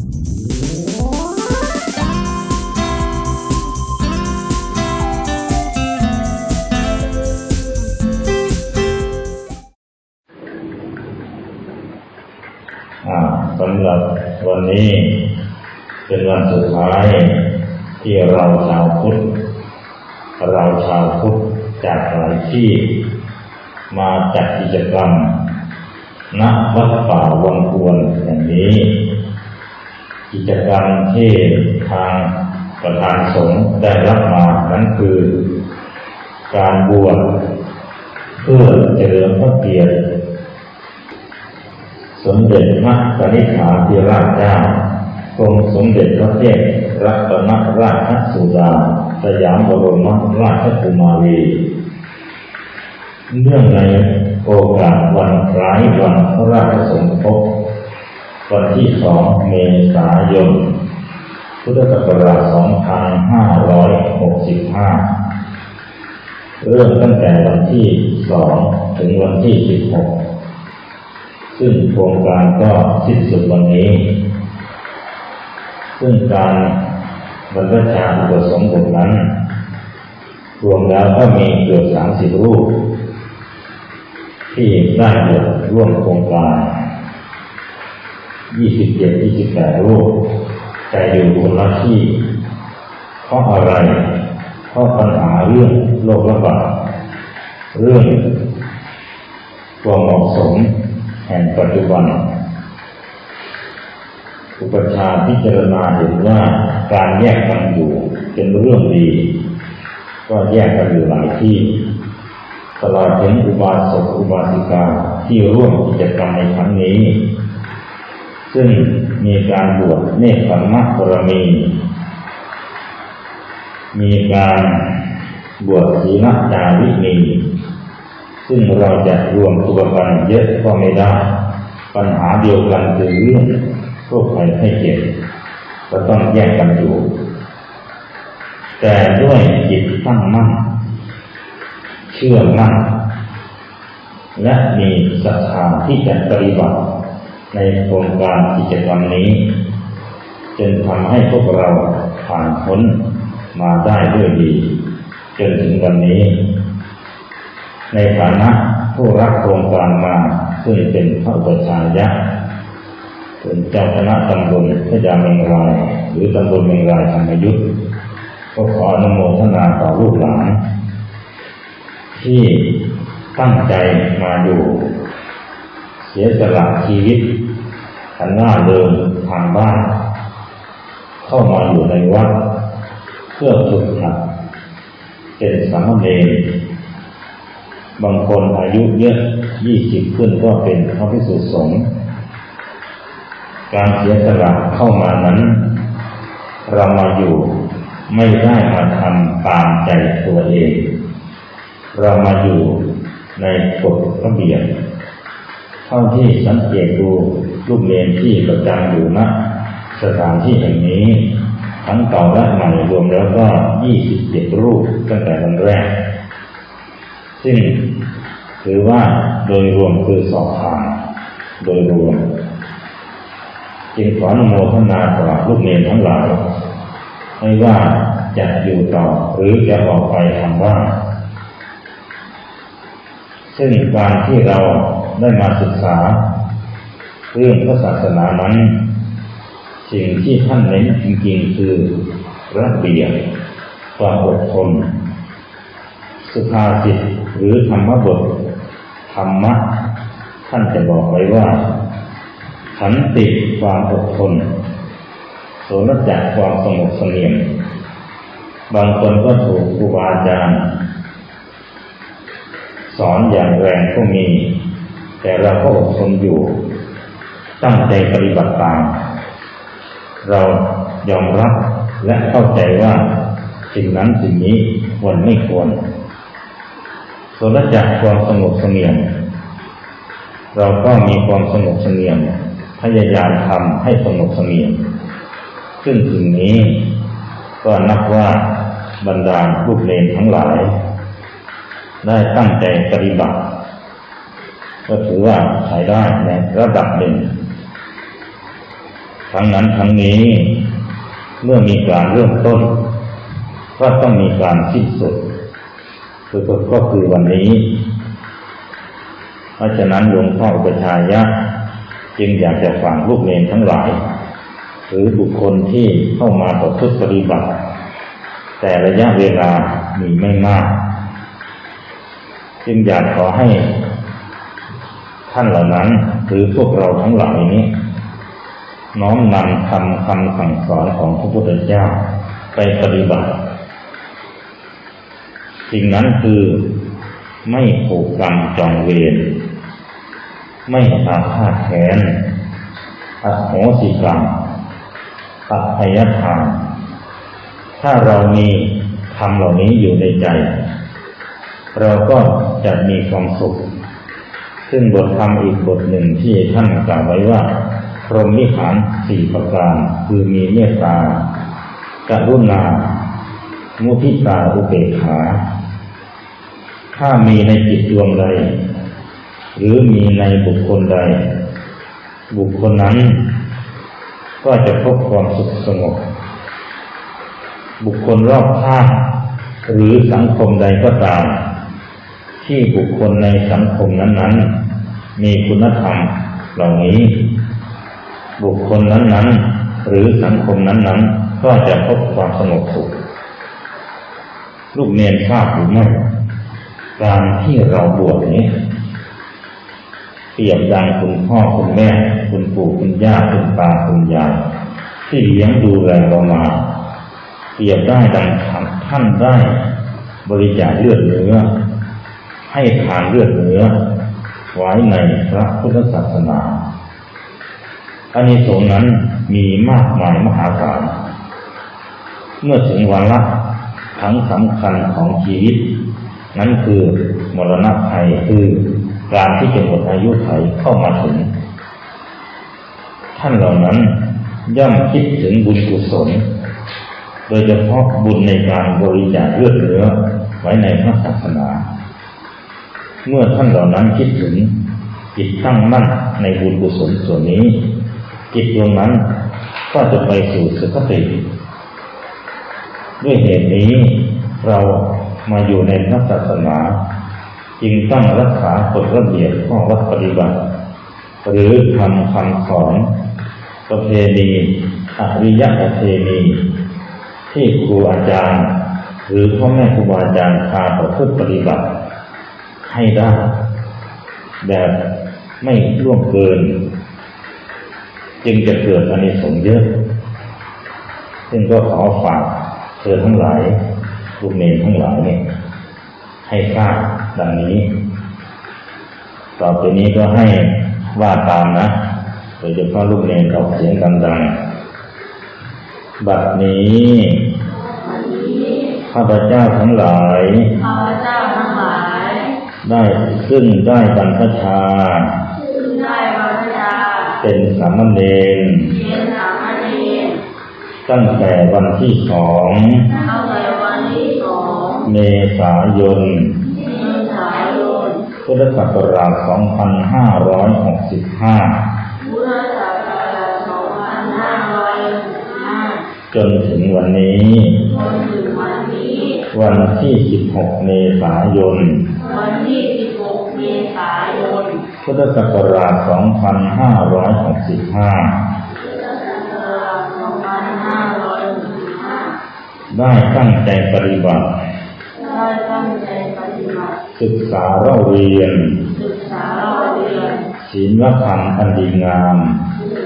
สำหรับวันนี้เป็นวันสุดท้ายที่เราชาวพุทธเราชาวพุทธจากหลายที่มาจัดกิจกรรมณวัดป่าวังควรอย่างนี้ กิจกรรมที่ทางประธานสงฆ์ได้รับมานั้นคือ การบวชเพื่อเจริญพระเกียรติสมเด็จพระกนิษฐาธิราชเจ้ากรมสมเด็จพระเทพรัตนราชสุดาสยามบรมราชกุมารีเนื่องในโอกาสวันคล้ายวันพระราชสมภพ วันที่สองเมษายน พุทธศักราช 2565 เริ่มตั้งแต่วันที่สองถึงวันที่สิบหกซึ่งโครงการก็สิ้นสุดวันนี้ ซึ่งการบรรพชาอุปสมบทนั้น รวมแล้วก็มีเกือบสามสิบรูป ที่ได้ร่วมโครงการ ยี่สิบเจ็ดยี่สิบแปดรูปแต่อยู่คนละที่ เพราะอะไร เพราะปัญหาเรื่องโรคระบาดเรื่องความเหมาะสมแห่งปัจจุบัน อุปชาพิจารณาเห็นว่าการแยกกันอยู่เป็นเรื่องดี ก็แยกกันอยู่หลายที่ตลอดถึงอุบาสกอุบาสิกาที่ร่วมกิจกรรมในครั้งนี้ ซึ่งมีการบวชเนคขมะบรมีมีการบวชศีลจารินีซึ่งเราจะรวมตัวกันเยอะก็ไม่ได้ ปัญหาเดียวกันคือเรื่องโรคภัยไข้เจ็บก็ต้องแยกกันอยู่ แต่ด้วยจิตตั้งมั่นเชื่อมั่นและมีศรัทธาที่จะปฏิบัติ ในโครงการกิจกรรมนี้จนทำให้พวกเราผ่านพ้นมาได้ด้วยดี จนถึงวันนี้ ในฐานะผู้รับโครงการมาซึ่งเป็นพระอุปชฌาย์เป็นเจ้าคณะตำบลพระยาเมงราย หรือตำบลเมงรายธรรมยุทธ์ก็ขออนุโมทนาต่อลูกหลานที่ตั้งใจมาอยู่ เสียสละชีวิตทันหน้าเดินทางบ้าน เข้ามาอยู่ในวัด เพื่อฝึกหัดเป็นสามเณรบางคนอายุเยอะยี่สิบขึ้นก็เป็นพระพิสุสงฆ์การเสียสละเข้ามานั้น เรามาอยู่ไม่ได้มาทำตามใจตัวเอง เรามาอยู่ในกฎระเบียบ เท่าที่สังเกตดูลูกเรียนที่ประจำอยู่ณสถานที่แห่งนี้ ทั้งเก่าและใหม่รวมแล้วก็ยี่สิบเจ็ดรูปตั้งแต่วันแรก ซึ่งถือว่าโดยรวมคือสอบผ่านโดยรวม จึงขออนุโมทนาต่อลูกเรียนทั้งหลายไม่ว่าจะอยู่ต่อหรือจะออกไปทำว่า ซึ่งการที่เรา ได้มาศึกษา เรื่องพระศาสนานั้น สิ่งที่ท่านเน้นจริงๆคือระเบียบความอดทน สุภาษิตหรือธรรมบทธรรมะท่านจะบอกไว้ว่าขันติความอดทนโสนจักความสงบเสงี่ยมบางคนก็ถูกครูบาอาจารย์สอนอย่างแรงก็มี แต่เราก็อดทนอยู่ตั้งใจปฏิบัติตาม เรายอมรับและเข้าใจว่าสิ่งนั้นสิ่งนี้ควรไม่ควรโสนจักความสงบเสงี่ยมเราก็มีความสงบเสงี่ยมพยายามทำให้สงบเสงี่ยมซึ่งสิ่งนี้ก็นับว่าบรรดาลูกเลนทั้งหลาย ได้ตั้งใจปฏิบัติ ก็ถือว่าใช้ได้ในระดับหนึ่ง ทั้งนั้นทั้งนี้เมื่อมีการเริ่มต้น ก็ต้องมีการสิ้นสุด คือก็คือวันนี้ เพราะฉะนั้นหลวงพ่ออุปชายะจึงอยากจะฝากลูกเนทั้งหลาย หรือบุคคลที่เข้ามาประพฤติปฏิบัติ แต่ระยะเวลามีไม่มาก จึงอยากขอให้ ท่านเหล่านั้นหรือพวกเราทั้งหลายนี้ น้อมนำคำคำสั่งสอนของพระพุทธเจ้าไปปฏิบัติ สิ่งนั้นคือไม่ผูกกรรมจองเวรไม่อาฆาตแค้นอโหสิกรรมตัดพยทาน ถ้าเรามีคำเหล่านี้อยู่ในใจ เราก็จะมีความสุข ซึ่งบทธรรมอีกบทหนึ่งที่ท่านกล่าวไว้ว่า พรหมวิหารสี่ประการ คือมีเมตตากรุณา มุทิตาอุเบกขา ถ้ามีในจิตดวงใด หรือมีในบุคคลใด บุคคลนั้น ก็จะพบความสุขสงบ บุคคลรอบข้างหรือสังคมใดก็ตาม ที่บุคคลในสังคมนั้นๆ มีคุณธรรมเหล่านี้ บุคคลนั้นๆ หรือสังคมนั้นๆ ก็จะพบความสงบสุขลูกเนียนทราบหรือไม่การที่เราบวชนี้ เปรียบดังคุณพ่อคุณแม่ คุณปู่คุณย่าคุณตาคุณยายที่เลี้ยงดูแลเรามา เปรียบได้ดังท่านได้บริจาคเลือดเนื้อ ให้ทานเลือดเนื้อ ไว้ในพระพุทธศาสนาอันนี้สงส์นั้นมีมากมายมหาศาล เมื่อถึงวาระทั้งสำคัญของชีวิต นั้นคือมรณะภัยคือการที่จะหมดอายุไขเข้ามาถึง ท่านเหล่านั้นย่อมคิดถึงบุญกุศล โดยเฉพาะบุญในการบริจาคเลือดเนื้อไว้ในพระศาสนา เมื่อท่านเหล่านั้นคิดถึงจิตตั้งมั่นในบุญกุศลส่วนนี้ จิตดวงนั้นก็จะไปสู่สุคติ ด้วยเหตุนี้เรามาอยู่ในพระศาสนา จึงต้องรักษากฎระเบียบข้อวัดปฏิบัติ หรือทำคำสอนประเพณีอริยประเพณีที่ครูอาจารย์ หรือพ่อแม่ครูบาอาจารย์พาประพฤติปฏิบัติ ให้ได้ แบบไม่ล่วงเกิน จึงจะเกิดอานิสงส์เยอะ ซึ่งก็ขอฝากเธอทั้งหลายลูกเนรทั้งหลายเนี่ยให้ทราบดังนี้ ต่อไปนี้ก็ให้ว่าตามนะโดยเฉพาะลูกเนรเขาเสียงดังๆ บัดนี้ ข้าพเจ้าทั้งหลาย ได้ขึ้นได้บรรพชาซึ่งได้บรรพชาเป็นสามเณรเป็นสามเณรตั้งแต่วันที่สองตั้งแต่วันที่สองเมษายนเมษายนพุทธศักราช2565พุทธศักราช 2565 จนถึงวันนี้จนถึงวันนี้วันที่ 16 เมษายน วันที่ 16 เมษายนพุทธศักราช2565พุทธศักราช 2565 ได้ตั้งใจปฏิบัติ ได้ตั้งใจปฏิบัติ ศึกษาเล่าเรียน ศึกษาเราเรียนศีลธรรมอันดีงาม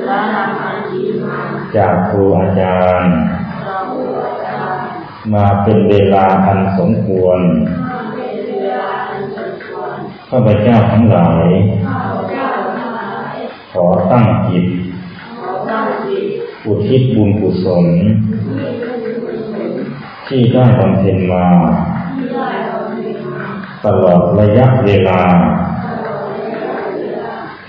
และนำอันดีมาจากครูอาจารย์เราบูชามาเป็นเวลาอันสมควร ข้าพเจ้าทั้งหลายข้าพเจ้าทั้งหลาย ขอตั้งจิตอุทิศบุญกุศล ที่ได้บำเพ็ญมา ตลอดระยะเวลา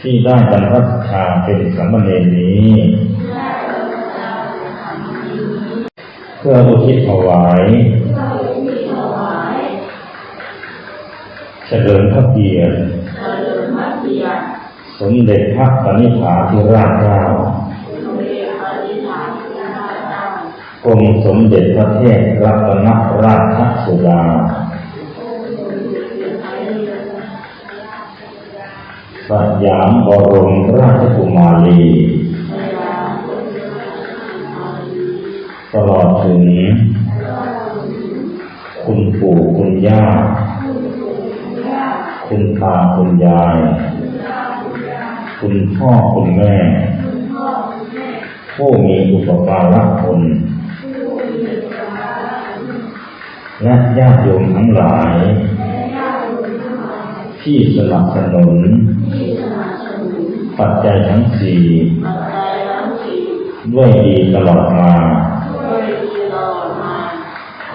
ที่ได้บรรพชาเป็นสามเณรนี้ได้บรรพชาเป็นธรรมนี้เพื่ออุทิศถวาย เฉลิมพระเกียรติเฉลิมพระเกียรติสมเด็จพระปณิธาธิราชเจ้าสมเด็จพระองค์สมเด็จพระเทพรัตนราชสุดาสยามบรมราชกุมารี ตลอดถึง คุณปู่คุณย่า คุณตาคุณยาย คุณพ่อคุณแม่ ผู้มีอุปการะคุณและญาติโยมทั้งหลาย ที่สนับสนุน ปัจจัยทั้งสี่ด้วยดีตลอดมา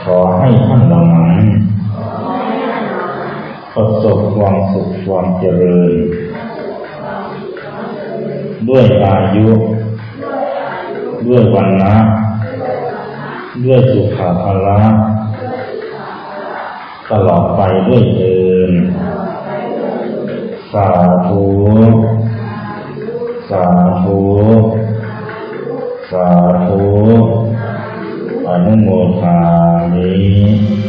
ขอให้ท่านเหล่านั้น ประสบความสุขความเจริญ ด้วยอายุ ด้วยวันนะด้วยสุขภาละตลอดไปด้วยเทินสาธุสาธุสาธุอนุโมทามิ